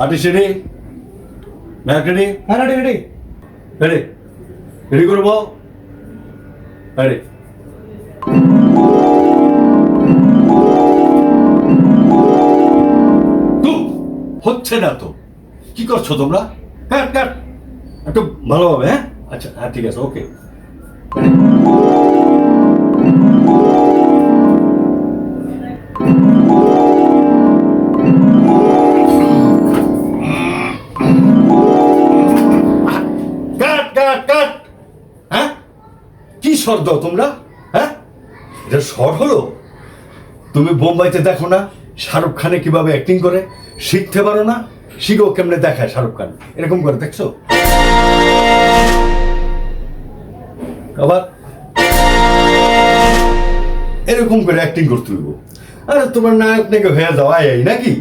Artist ready ম্যাক ready হ্যাঁ ready ready. Ready. Ready করব। রেডি। হচ্ছে না তো। কি করছ তোমরা? কাট কাট একটু ভালোভাবে হ্যাঁ? আচ্ছা হ্যাঁ ঠিক আছে ওকে। স্বর দাও তোমরা হ্যাঁ? এটা স্বর হলো? তুমি বোম্বাইতে দেখো না, শাহরুখ খানে কীভাবে অ্যাক্টিং করে? শিখতে পারো না, শিখো কেমনে দেখায় শাহরুখ খান। এরকম করে, দেখছ? আবার? এরকম করে অ্যাক্টিং করতে হইব। আরে, তোমার নায়ক নাকি হয়ে যাও, আয় নাকি?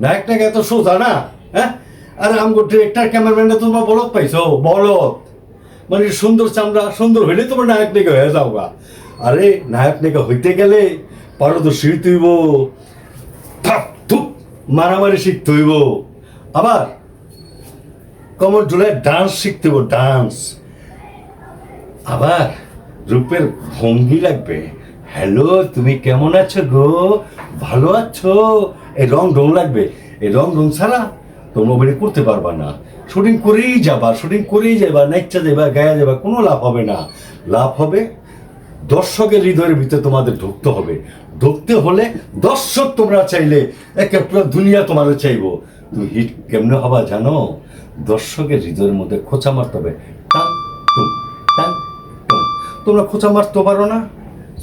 নায়ক নাকি এত সোজা না হ্যাঁ? আরে, আমগো ডিরেক্টর ক্যামেরাম্যানটা তোমরা বলত পাইছো বলত মানে সুন্দর চামড়া, সুন্দর হইলে তোমার নায়ক নাকি হয়ে যাও গা আরে, নায়ক নাকি হইতে গেলে পারদর্শী থুপ মারামারি শিখতে হইব। আবার কমর জোড়ায় ডান্স শিখতে হইব, ডান্স। আবার রূপের ভঙ্গি লাগবে। হ্যালো, তুমি কেমন আছো গো? ভালো আছো? এই রং ঢং লাগবে। এই রং ঢং ছাড়া তোমরা ওখানে করতে পারবা না। শুটিং করেই যাবা, শুটিং করেই যাবা নাইচা যাবা গায়া যাবা কোনো লাভ হবে না। লাভ হবে দর্শকের হৃদয়ের ভিতরে তোমাদের ঢুকতে হবে। ঢুকতে হলে দর্শক তোমরা চাইলে, একে পুরো দুনিয়া তোমাদের চাইব। তুমি হিট কেমনে হবা জানো? দর্শকের হৃদয়ের মধ্যে খোঁচা মারতে হবে। তোমরা খোঁচা মারতে পারো না,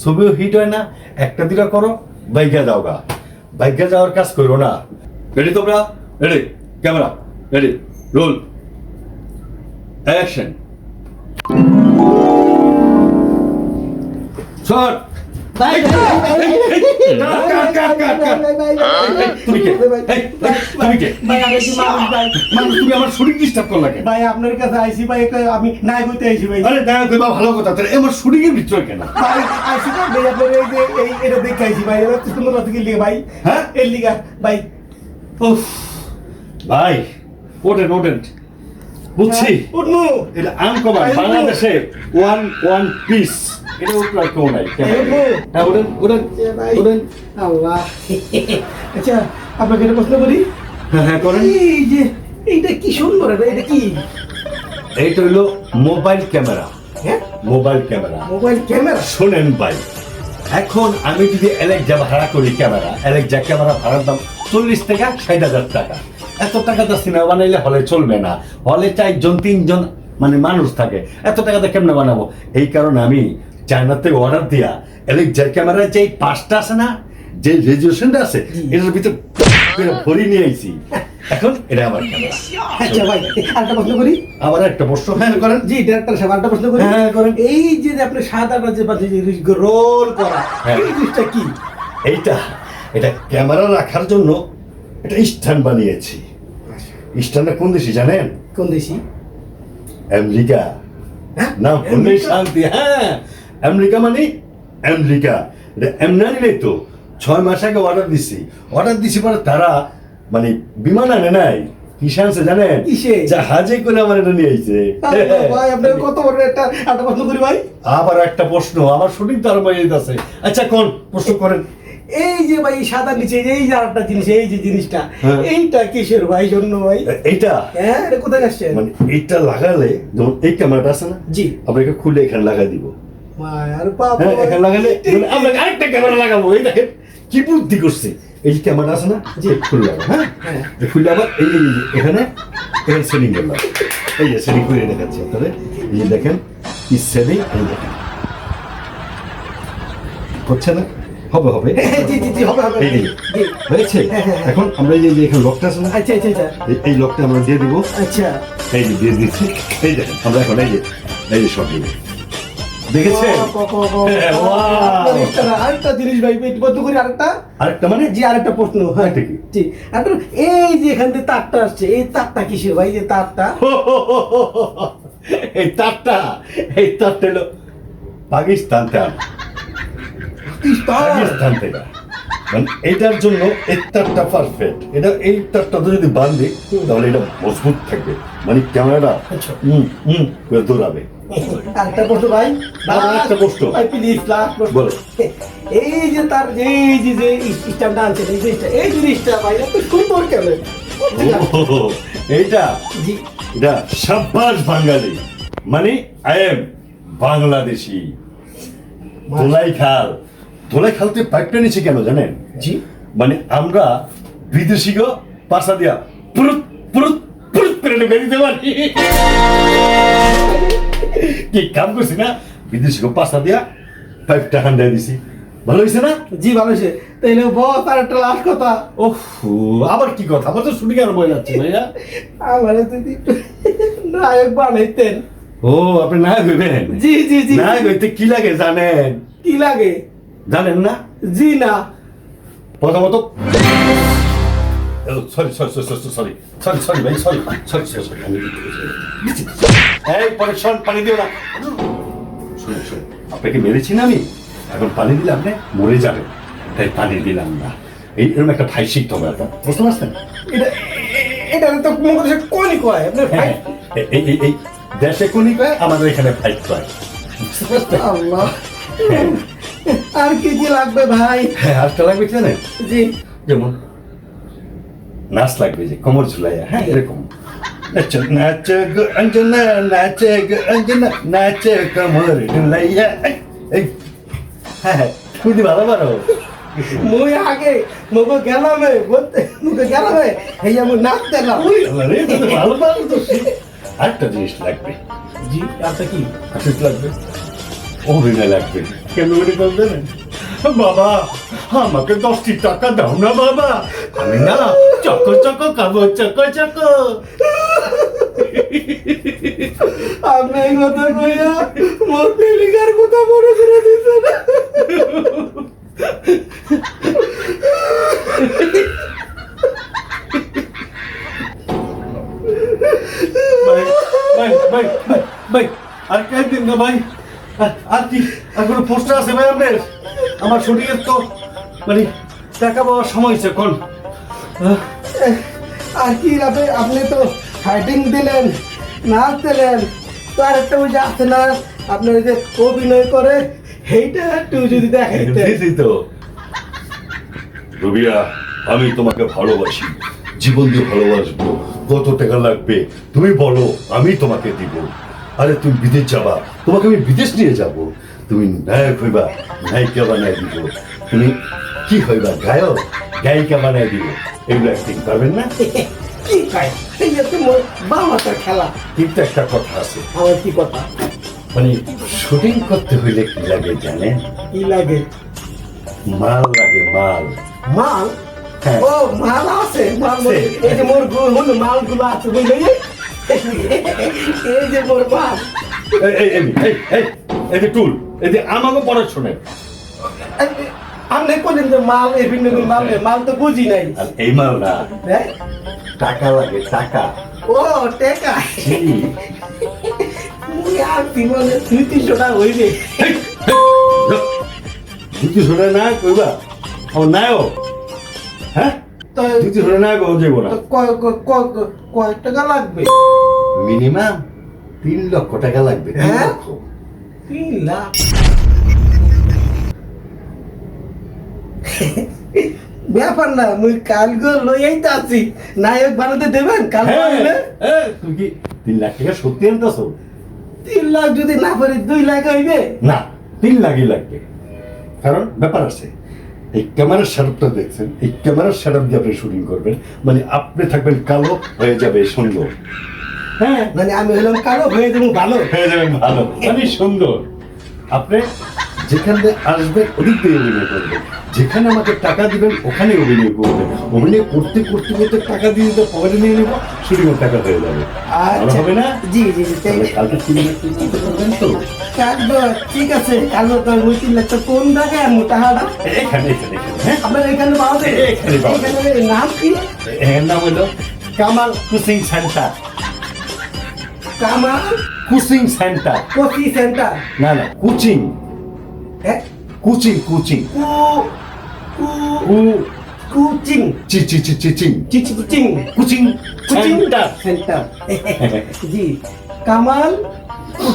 ছবিও হিট হয় না। একটা দিটা করো বাইকে যাও গা বাইকে যাওয়ার কাজ করো না। রেডি তোমরা? Ready camera ready roll action shot আমার শুটিং ডিস্টার্ব করলা ভাই আপনার কাছে আইসি ভাই আমি নাই হইতে আইসি ভাই আরে দেখা কইবা ভালো কথা। তাহলে আমার শুটিং ভিতরে কেন? ভাই আইসি তো ভাই আপনার এই যে এই এটা দেখে আইসি ভাই এটা লিখে ভাই হ্যাঁ? এর লিগা ভাই উফ। ভাই ওটেন ওটেন বুঝছি? উঠমু এটা আনকমন ভাই, বাংলাদেশে ওয়ান ওয়ান পিস এটা উপরে কেউ নাই। হ্যাঁ ওটেন ভাই ওটেন আল্লাহ। আচ্ছা আপনাকে একটা প্রশ্ন করি? হ্যাঁ হ্যাঁ করেন। এই যে এইটা কি সুন্দর এটা এটা কি? এইটা হইল মোবাইল ক্যামেরা। হ্যাঁ? Mobile camera. Mobile camera? শোনেন ভাই এখন আমি যদি অ্যালেক্সা ভাড়া করি ক্যামেরা অ্যালেক্সা ক্যামেরা ভাড়ার দাম চল্লিশ থেকে ষাট হাজার টাকা। এত টাকাতে সিনেমা বানাইলে হলে চলবে না। হলে চারজন তিনজন মানে মানুষ থাকে। এত টাকাতে কেমনে বানাবো? এই কারণে আমি চায়নাতে অর্ডার দিয়া অ্যালেক্সা ক্যামেরার যে পাঁচটা আছে না যে রেজুলেশনটা আছে এটার ভিতরে ভরি নিয়ে আইছি। এখন এটা আমার আচ্ছা ভাই আরেকটা প্রশ্ন করি? আবার একটা প্রশ্ন হ্যাঁ করেন। জি ডাক্তার সাহেব আরেকটা প্রশ্ন করি? হ্যাঁ, করেন। এই যে যে আপনি যে বাজে যে রোল করা হ্যাঁ। এই জিনিসটা কি? এইটা এটা ক্যামেরা রাখার জন্য এটা স্ট্যান্ড বানিয়েছি। স্ট্যান্ডটা কোন দেশে জানেন? কোন দেশি? আমেরিকা। হ্যাঁ? নাম শুনলেই শান্তি হ্যাঁ। আমেরিকা মানে আমেরিকা। এটা এমনানি তো। ছয় মাস আগে অর্ডার দিছি। অর্ডার দিছি পরে তারা মানে বিমান আনে নাই। কিসে আনছে জানেন? কিসে? জাহাজে করে আমার এটা নিয়ে আইছে। ভাই আপনার কত বড় একটা একটা প্রশ্ন করি ভাই? আবার একটা প্রশ্ন আমার বাইরে আছে আচ্ছা কোন প্রশ্ন করেন? এই যে ভাই সাদা নিচে এই যে যে আরেকটা জিনিস এই যে জিনিসটা হ্যাঁ। এইটা কিসের ভাই জন্য ভাই? এইটা? হ্যাঁ এটা কোথায় আসছে? মানে এইটা লাগালে যেমন এই ক্যামেরাটা আছে না? জি। আমরা এটা খুলে এখানে লাগাই দিব। মায়ের বাবা হ্যাঁ এখানে লাগালে মানে আমরা আরেকটা ক্যামেরা লাগাবো। এই দেখেন কি বুদ্ধি করছে। এই ক্যামেরা আছে না? জি। এই খুলে হ্যাঁ? হ্যাঁ। খুলে আবার এই যে- যে এখানে এখানে সেটিং করলাম। এই যে সেটিং করে দেখাচ্ছি আপনাদের। এই দেখেন কি সেটিং এই দেখেন। হচ্ছে না? হবে হবে। হ্যাঁ, জি জি জি হবে হবে এই এই। হয়েছে? হ্যাঁ, হ্যাঁ, হ্যাঁ। এখন আমরা যে- এখানে লকটা আছে আচ্ছা আচ্ছা আচ্ছা। এই- লকটা আমরা দিয়ে দিব। আচ্ছা। এই যে দিয়ে দিচ্ছি। এই দেখেন আমরা এখন এই যে এই যে সব। হ্যাঁ, একটা- আরেকটা জিনিস ভাই বন্ধ করি আরেকটা? আরেকটা মানে? জি আরেকটা প্রশ্ন হ্যাঁ। আরেকটা কি? জি এই যে এখান থেকে তারটা আসছে এই তারটা কিসের ভাই যে তারটা? এই তারটা এই তারটা হলো পাকিস্তান। পাকিস্তান থেকে। মানে এটার জন্য এই তারটা পারফেক্ট এটা এই তারটা যদি তাহলে এটা মজবুত থাকবে। মানে ক্যামেরাটা আচ্ছা। হুম হুম করে দৌড়াবে। আরেকটা প্রশ্ন ভাই। আর প্রশ্ন। ভাই প্লিজ লাস্ট প্রশ্ন। বলো। এই যে তার যে এই যে যে স্টাম্পটা আনছেন এই জিনিসটা এই জিনিসটা ভাই এত সুন্দর কেন এইটা? এটা সাব্বাস বাঙালি। মানে আই এম বাংলাদেশি। ধোলাই খাল ধোলাই খালতে পাইপটা নিচে কেন জানেন? জি। মানে আমরা বিদেশি গো পাশা দিয়া পুরুত পুরুত পুরুত করে বেরিয়ে পারি কি। কাম করছি না? বিদেশি গো পাশা দিয়া পাইপটা হান্ডাই দিছি। ভালো হয়েছে না? জি ভালো সে তাইলে বস আর একটা লাস্ট কথা। ওহ আবার কি কথা? আবার তো শুটিং আর বয়ে যাচ্ছে ভাইয়া। আমার যদি নায়ক বানাইতেন। ও আপনি না হইবেন? জি জি জি। না হইতে কি লাগে জানেন? কি লাগে? জানেন না জি না প্রথমত sorry sorry sorry sorry sorry sorry ভাই সরি সরি সরি সরি এই পরে শোন পানি দিও না শুনুন শুনুন আপনাকে মেরেছি না আমি এখন পানি দিলে আপনি মরে যাবেন তাই পানি দিলাম না এই এরকম একটা ভাই শিখতে হবে আপনার বুঝতে পারছেন এটা এটা তো কোনো কথা কোনই কয় আপনার ভাই হ্যাঁ এই- এই দেশে কোনি কয় আমাদের এখানে কয় বুঝতে পারছেন? আল্লাহ আর কি কি লাগবে ভাই? হ্যাঁ আজটা লাগবে জানেন? জি। যেমন নাচ লাগবে যে কোমর ঝুলাইয়া হ্যাঁ এরকম। নাচো নাচো গো অঞ্জনা নাচে গো অঞ্জনা নাচে কোমর ঝুলাইয়া এই, হ্যাঁ হ্যাঁ খুবই ভালো পারো। মুই আগে গেলামে বলতে মুখে গেলামে এই আমি নাচ দিলাম আরে এটা তো ভালো পারো তো আরেকটা জিনিস লাগবে। জি আচ্ছা কি? আশিস লাগবে? অভিনয় লাগবে। কেন মনে করবে না বাবা আমাকে দশটি টাকা দাও না বাবা। আমি না চকো চকো খাব চকো চকো। আপনি এই কথা কইয়া মোর প্রেমিকার কথা মনে করে দিছেন ভাই ভাই ভাই ভাই ভাই আর কে দিন না ভাই আর- কি? পোস্টার আছে ভাই আপনার? আমার শুটিং এর তো মানে টাকা পাওয়ার সময় হয়েছে কোন? আর কি আপনি আপনি তো ফাইটিং দিলেন নাচ দিলেন তো আর একটা ওই যে আছে না আপনার যে অভিনয় করে সেইটা একটু যদি দেখাইতেন। দিদি তো। রবিয়া আমি তোমাকে ভালোবাসি জীবন দিয়ে ভালোবাসবো কত টাকা লাগবে তুমি বলো আমি তোমাকে দিব। আরে তুমি বিদেশ যাবা তোমাকে আমি বিদেশ নিয়ে যাব। তুমি নায়ক হইবা নায়িকা বানাই দিব। তুমি কি হইবা গায়ক গায়িকা বানাই দিব। এগুলো অ্যাক্টিং পারবেন না? কি খায় এই তো মোর খেলা। কিন্তু একটা কথা আছে। আমার কি কথা? মানে শুটিং করতে হইলে কি লাগে জানেন? কি লাগে? মাল লাগে মাল। মাল? হ্যাঁ। ও মাল আছে মাল। এই যে মোরগুলো আছে বুঝলি? এই যে মোর মাল। এই এই এই এই এই এই যে টুল এই যে আমাকে পড়া শোনেন আপনি বললেন যে মাল এই ভিন্ন ভিন্ন মাল মাল তো বুঝি নাই। আর এই মাল না হ্যাঁ? টাকা লাগে টাকা। ও টেকা। জি। মুই আর জীবনে দুই তিনশো টাকা হইবে দুটি শোনে না কইবা? ও নাও হ্যাঁ? না না কয় টাকা লাগবে। মিনিমাম। তিন লক্ষ টাকা লাগবে হ্যাঁ? তিন লাখ? ব্যাপার না মুই কালগো লইয়াই তো আছি। নায়ক বানাতে দেবেন? কাল হ্যাঁ, তুমি কি তিন লাখ টাকা সত্যি আনতেছো? তিন লাখ যদি না পারি দুই লাখ হইবে? না তিন লাখই লাগবে। কারণ ব্যাপার আছে এই ক্যামেরার সেটআপটা দেখছেন এই ক্যামেরার সেটআপ দিয়ে আপনি শুটিং করবেন মানে আপনি থাকবেন কালো হয়ে যাবে সুন্দর হ্যাঁ? মানে আমি হলাম কালো হয়ে যাব ভালো। হয়ে যাবেন ভালো। মানে সুন্দর। আপনি যেখানে আসবেন ওদিক দিয়ে অভিনয় করবেন যেখানে আমাকে টাকা দিবেন ওখানে অভিনয় করবেন অভিনয় করতে করতে করতে টাকা দিয়ে দিতে পকেটে নিয়ে নেব শুটিং টাকা হয়ে যাবে। ভালো আচ্ছা। হবে না? জি জি জি কালকে তিন লাখ তো? ঠিক আছে। কালো তো মুই তিন লাখ তো কোন জায়গায় আনব টাকাটা এখানে হ্যাঁ? আপনার এখানে পাওয়া যায়। এখানে নাম কি? এর নাম হলো কামাল কুচিং সেন্টার। কামাল? কুচিং সেন্টার। কোচি সেন্টার? না না কুচিং। হ্যাঁ কুচিং কুচিং। কু কু কু। কুচিং। চি চি চি চি চিং। চিচিং কুচিং। কুচিং। সেন্টার। সেন্টার। জি। Kamal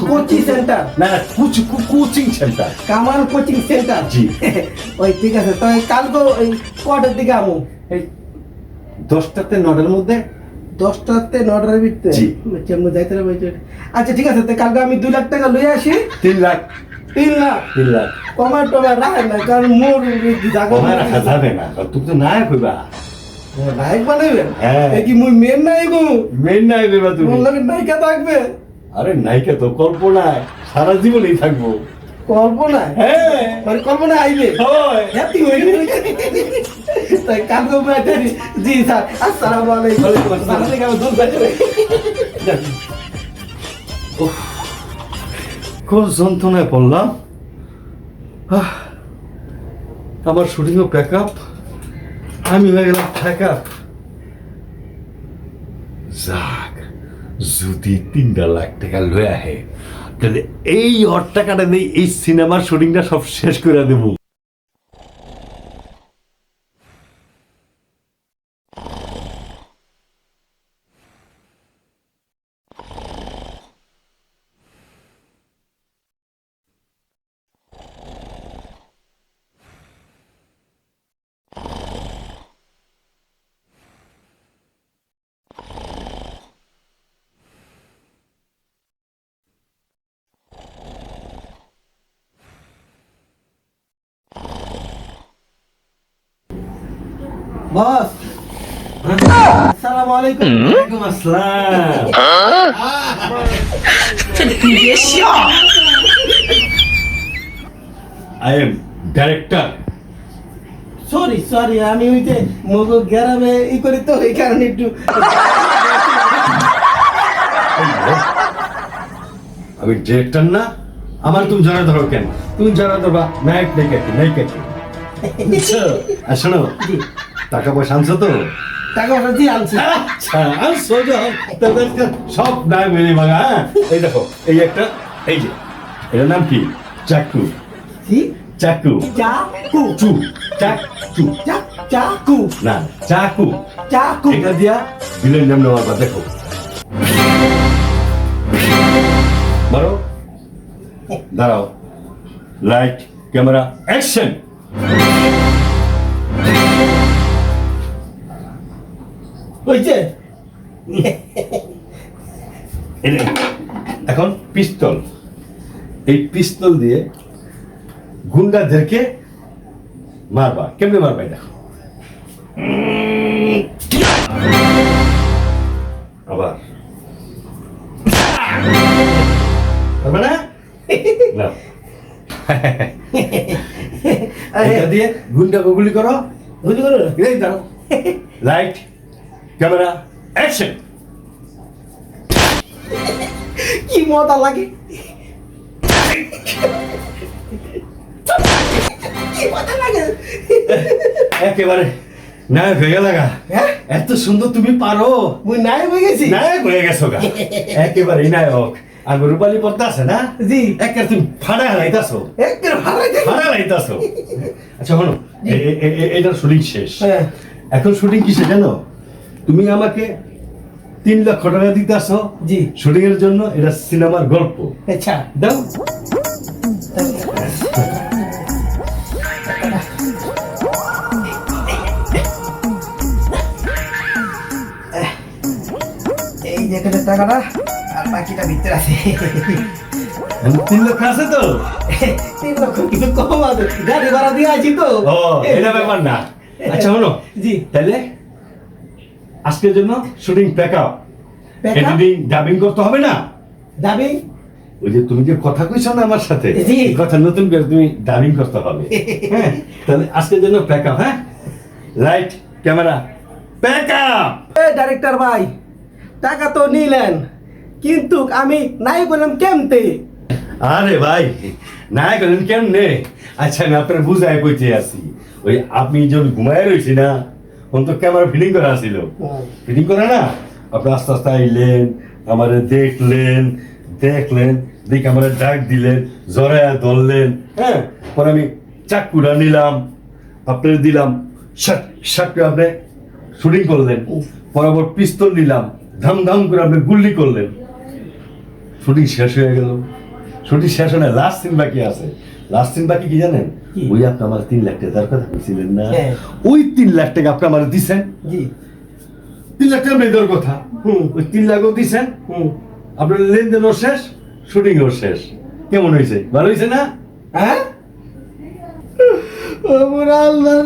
coaching center. না কুচি কু coaching center. Kamal coaching center. জি। ওই ঠিক আছে। তো কালকে ওই কটার দিকে আমু? এই দশটাতে নটার মধ্যে দশটাতে নটার ভিতরে। আচ্ছা যাইতে হবে আচ্ছা ঠিক আছে তো কালকে আমি দুই লাখ টাকা লই আসি। তিন লাখ। তিন লাখ? তিন লাখ। কমার টমার রাখেন না কারণ মোর জাগো রাখা যাবে না কারণ তুমি তো নায়ক হইবা নায়ক বানাইবেন হ্যাঁ। কি মুই মেন নায়ক হব? মেন নায়ক হইবা তুমি। নায়িকা থাকবে? আরে নায়িকা তো কল্পনায় সারা জীবনই থাকব। কল্পনায়? হ্যাঁ। মানে কল্পনা আইবে। হ্যাপি হয়ে গেল। তাই কালকে বাইরে জি স্যার। আসসালামু আলাইকুম। ওয়ালাইকুম আসসালাম। ভালো থেকে আমার দুধ বাইরে খুব যন্ত্রণায় পড়লাম। আমার শুটিংও প্যাক আপ আমি হয়ে গেলাম প্যাক আপ যাক যদি তিনটা লাখ টাকা লয়ে আহে তাহলে এই অর্থটা কাটা নেই এই সিনেমার শুটিংটা সব শেষ করে দেবো। বস। আসসালামু আলাইকুম ওয়ালাইকুম আসসালাম। I am director. Sorry sorry আমি ওই যে মগো গ্রামে ই করি তো এই কারণে একটু আমি ডিরেক্টর না। আমার তুমি জানা ধরো কেন? তুমি জানা ধরবা। নায়ক নায়িকা কি নায়িকা কি আর শোনো। টাকা পয়সা আনছো তো? টাকা পয়সা দিয়ে আনছি। আচ্ছা আনছো যখন তাদেরকে সব নায়ক মেনে ভাঙা হ্যাঁ? এই দেখো এই একটা এই যে এটার নাম কি? চাকু। কি? চাকু। চাকু। চু চাকু। চাকু। না চাকু। চাকু। এটা দিয়া বিলের নাম নেওয়ার পর দেখো। মারো। দাঁড়াও। লাইট ক্যামেরা অ্যাকশন হইছে? এখন পিস্তল। এই পিস্তল দিয়ে গুন্ডাদেরকে মারবা। কেমনে মারবা দেখো। আবার। পারবে না? না। এটা দিয়ে গুন্ডাকে গুলি করো। বুঝলি করো? Light camera action! কি মজা লাগে। একেবারে নায়ক হয়ে গেল গা। হ্যাঁ? এত সুন্দর তুমি পারো। মুই নাই হয়ে গেছি। নায়ক হয়ে গেছো গা। একেবারে নায়ক। আর রূপালী পর্দা আছে না? জি। একেবারে তুমি ফাড়া হারাইতাছো। একের লাগে ফাড়া হারাইতাছো। আচ্ছা শোনো এটার শুটিং শেষ। হ্যাঁ। এখন শুটিং কিসে জানো? তুমি আমাকে তিন লক্ষ টাকা দিতে আসো। জি। শুটিং এর জন্য এটা সিনেমার গল্প। আচ্ছা। দাও। এই যে টাকাটা আর বাকিটা ভিতরে আছে। তিন লক্ষ আছে তো? তিন লক্ষ কিছু কম আছে গাড়ি ভাড়া দিয়ে আছি তো। এটা ব্যাপার না। আচ্ছা শোনো। জি। তাহলে আজকের জন্য shooting pack up editing dubbing করতে হবে না। যাবি ওই যে তুমি যে কথা কইছো না আমার সাথে। কথা নতুন করে তুমি ডাবিং করতে হবে। হ্যাঁ তাহলে আজকের জন্য প্যাক আপ হ্যাঁ? রাইট ক্যামেরা প্যাক আপ এ ডাইরেক্টর ভাই টাকা তো নিলেন কিন্তু আমি নাই বললাম কেমতে? আরে ভাই না করেন কেমনে? আচ্ছা আমি আপনার বুঝাই কইতে আসি। ওই আপনি যখন ঘুমায় রয়েছি না তখন তো ক্যামেরা ফিটিং করা ছিল। ফিটিং করে না? আপনি আস্তে আস্তে আইলেন আমার দেখলেন দেখলেন দেখে আমার ডাক দিলেন জড়ায় ধরলেন হ্যাঁ? পরে আমি চাকুটা নিলাম আপনার দিলাম করে আপনি শুটিং করলেন। বরাবর পিস্তল নিলাম ধাম ধাম করে আপনি গুল্লি করলেন। শুটিং শেষ হয়ে গেল। শুটিং শেষ হয় লাস্ট সিন বাকি আছে। লাস্ট সিন বাকি কি জানেন? ওই আপনি আমার তিন লাখ টাকা দেওয়ার কথা বলছিলেন না? হ্যাঁ। ওই তিন লাখ টাকা আপনি আমার দিছেন? তিন লাখ টাকা দেওয়ার কথা? ওই তিন লাখও দিছেন? আপনার লেনদেনও শেষ শুটিংও শেষ। কেমন হয়েছে ভালো হয়েছে না? হ্যাঁ? আমার আল্লাহ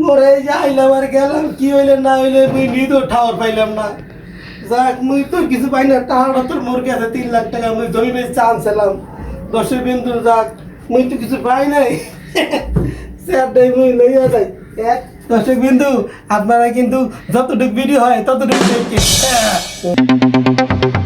মরে যাইলাম আর গেলাম কি হইলে না হইলে মুই নিদ ঠাওয়ার পাইলাম না। যাক মুই তো কিছু পাই না টাকাটা তোর মোর কাছে তিন লাখ টাকা মুই জমি বেশ চান্স এলাম দশের বিন্দু যাক, মুই তো কিছু পাই নাই। স্যারটাই মুই লইয়া যাই। এক দর্শক বিন্দু, আপনারা কিন্তু যতটুকু ভিডিও হয় ততটুকু দেখি হ্যাঁ।